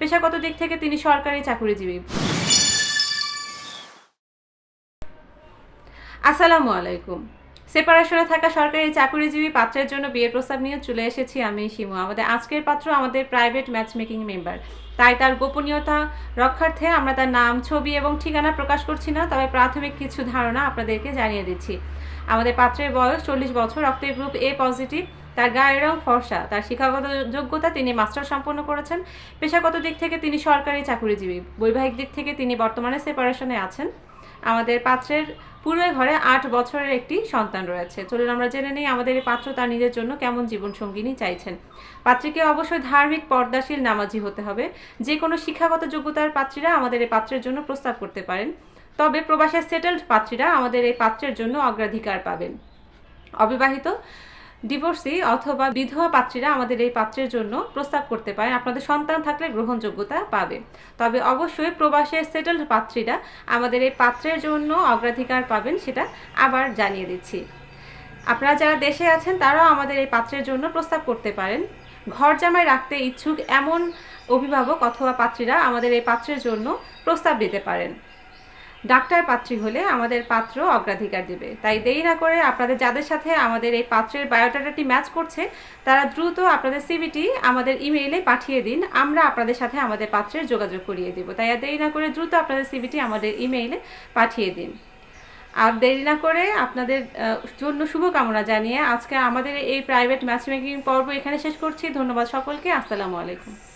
পেশাগত দিক থেকে তিনি সরকারি চাকরিজীবী। আসসালামু আলাইকুম। সেপারেশনে থাকা সরকারি চাকরিজীবী পাত্রের জন্য বিয়ের প্রস্তাব নিয়ে চলে এসেছি আমি শিমু। আমাদের আজকের পাত্র আমাদের প্রাইভেট ম্যাচ মেকিং মেম্বার। তাই তার গোপনীয়তা রক্ষার্থে আমরা তার নাম, ছবি এবং ঠিকানা প্রকাশ করছি না, তবে প্রাথমিক কিছু ধারণা আপনাদেরকে জানিয়ে দিচ্ছি। আমাদের পাত্রের বয়স চল্লিশ বছর রক্তের গ্রুপ এ পজিটিভ। তার গায়ের রং ফর্সা। তার শিক্ষাগত যোগ্যতা তিনি মাস্টার সম্পন্ন করেছেন। পেশাগত দিক থেকে তিনি সরকারি চাকরিজীবী। বৈবাহিক দিক থেকে তিনি বর্তমানে সেপারেশনে আছেন। আমাদের পাত্রের পুরো ঘরে আট বছরের একটি সন্তান রয়েছে। চলুন আমরা জেনে নিই আমাদের এই পাত্র তার নিজের জন্য কেমন জীবন সঙ্গিনী চাইছেন। পাত্রীকে অবশ্যই ধার্মিক, পর্দাশীল নামাজি হতে হবে। যে কোনো শিক্ষাগত যোগ্যতার পাত্রীরা আমাদের এই পাত্রের জন্য প্রস্তাব করতে পারেন। তবে প্রবাসে সেটেলড পাত্রীরা আমাদের এই পাত্রের জন্য অগ্রাধিকার পাবেন। অবিবাহিত ডিভোর্সি অথবা বিধবা পাত্রীরা আমাদের এই পাত্রের জন্য প্রস্তাব করতে পারেন। আপনাদের সন্তান থাকলে গ্রহণযোগ্যতা পাবে। তবে অবশ্যই প্রবাসে সেটেলড পাত্রীরা আমাদের এই পাত্রের জন্য অগ্রাধিকার পাবেন সেটা আবার জানিয়ে দিচ্ছি। আপনারা যারা দেশে আছেন, তারাও আমাদের এই পাত্রের জন্য প্রস্তাব করতে পারেন। ঘর জামাই রাখতে ইচ্ছুক এমন অভিভাবক অথবা পাত্রীরা আমাদের এই পাত্রের জন্য প্রস্তাব দিতে পারেন। ডাক্তার পাত্রী হলে আমাদের পাত্র অগ্রাধিকার দেবে। তাই দেরি না করে আপনাদের যাদের সাথে আমাদের এই পাত্রের বায়োডাটাটি ম্যাচ করছে, তারা দ্রুত আপনাদের সিভিটি আমাদের ইমেইলে পাঠিয়ে দিন। আমরা আপনাদের সাথে আমাদের পাত্রের যোগাযোগ করিয়ে দেব। তাই আর দেরি না করে দ্রুত আপনাদের সিভিটি আমাদের ইমেইলে পাঠিয়ে দিন। আর দেরি না করে আপনাদের জন্য শুভকামনা জানিয়ে আজকে আমাদের এই প্রাইভেট ম্যাচ মেকিং পর্ব এখানে শেষ করছি। ধন্যবাদ সকলকে। আসসালামু আলাইকুম।